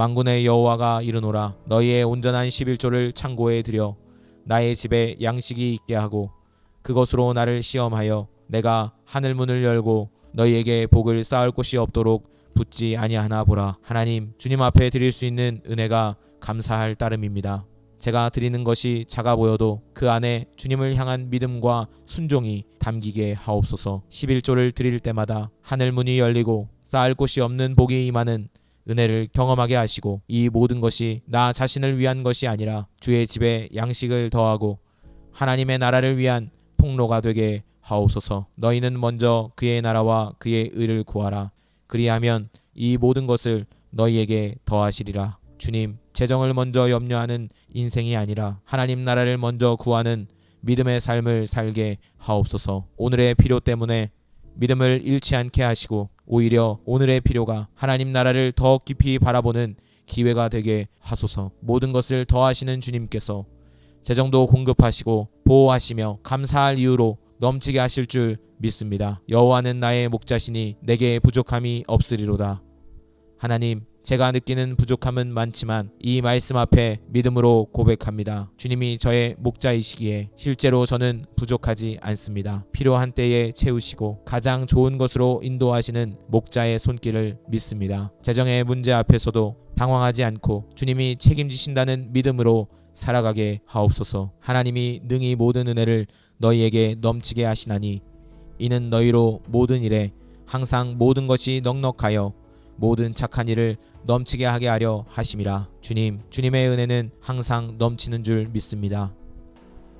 망군의 여호와가 이르노라 너희의 온전한 11조를 창고에 들여 나의 집에 양식이 있게 하고 그것으로 나를 시험하여 내가 하늘 문을 열고 너희에게 복을 쌓을 곳이 없도록 붙지 아니하나 보라 하나님 주님 앞에 드릴 수 있는 은혜가 감사할 따름입니다. 제가 드리는 것이 작아 보여도 그 안에 주님을 향한 믿음과 순종이 담기게 하옵소서. 11조를 드릴 때마다 하늘 문이 열리고 쌓을 곳이 없는 복이 임하는 은혜를 경험하게 하시고 이 모든 것이 나 자신을 위한 것이 아니라 주의 집에 양식을 더하고 하나님의 나라를 위한 통로가 되게 하옵소서. 너희는 먼저 그의 나라와 그의 의를 구하라. 그리하면 이 모든 것을 너희에게 더하시리라. 주님, 재정을 먼저 염려하는 인생이 아니라 하나님 나라를 먼저 구하는 믿음의 삶을 살게 하옵소서. 오늘의 필요 때문에 믿음을 잃지 않게 하시고 오히려 오늘의 필요가 하나님 나라를 더 깊이 바라보는 기회가 되게 하소서. 모든 것을 더하시는 주님께서 재정도 공급하시고 보호하시며 감사할 이유로 넘치게 하실 줄 믿습니다. 여호와는 나의 목자시니 내게 부족함이 없으리로다. 하나님, 제가 느끼는 부족함은 많지만 이 말씀 앞에 믿음으로 고백합니다. 주님이 저의 목자이시기에 실제로 저는 부족하지 않습니다. 필요한 때에 채우시고 가장 좋은 것으로 인도하시는 목자의 손길을 믿습니다. 재정의 문제 앞에서도 당황하지 않고 주님이 책임지신다는 믿음으로 살아가게 하옵소서. 하나님이 능히 모든 은혜를 너희에게 넘치게 하시나니 이는 너희로 모든 일에 항상 모든 것이 넉넉하여 모든 착한 일을 넘치게 하게 하려 하심이라. 주님, 주님의 은혜는 항상 넘치는 줄 믿습니다.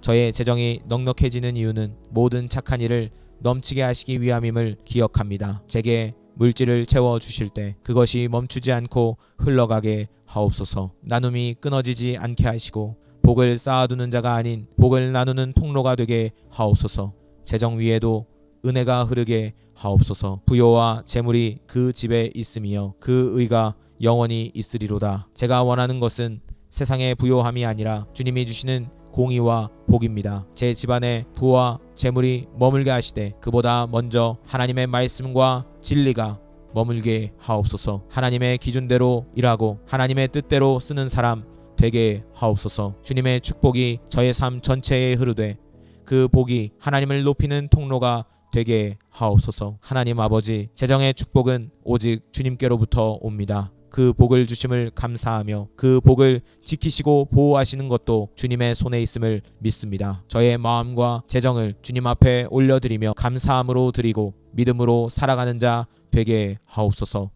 저의 재정이 넉넉해지는 이유는 모든 착한 일을 넘치게 하시기 위함임을 기억합니다. 제게 물질을 채워 주실 때 그것이 멈추지 않고 흘러가게 하옵소서. 나눔이 끊어지지 않게 하시고 복을 쌓아두는 자가 아닌 복을 나누는 통로가 되게 하옵소서. 재정 위에도 은혜가 흐르게 하옵소서. 부요와 재물이 그 집에 있으며 그 의가 영원히 있으리로다. 제가 원하는 것은 세상의 부요함이 아니라 주님이 주시는 공의와 복입니다. 제 집안에 부와 재물이 머물게 하시되 그보다 먼저 하나님의 말씀과 진리가 머물게 하옵소서. 하나님의 기준대로 일하고 하나님의 뜻대로 쓰는 사람 되게 하옵소서. 주님의 축복이 저의 삶 전체에 흐르되 그 복이 하나님을 높이는 통로가 되게 하옵소서. 하나님 아버지, 재정의 축복은 오직 주님께로부터 옵니다. 그 복을 주심을 감사하며 그 복을 지키시고 보호하시는 것도 주님의 손에 있음을 믿습니다. 저의 마음과 재정을 주님 앞에 올려드리며 감사함으로 드리고 믿음으로 살아가는 자 되게 하옵소서.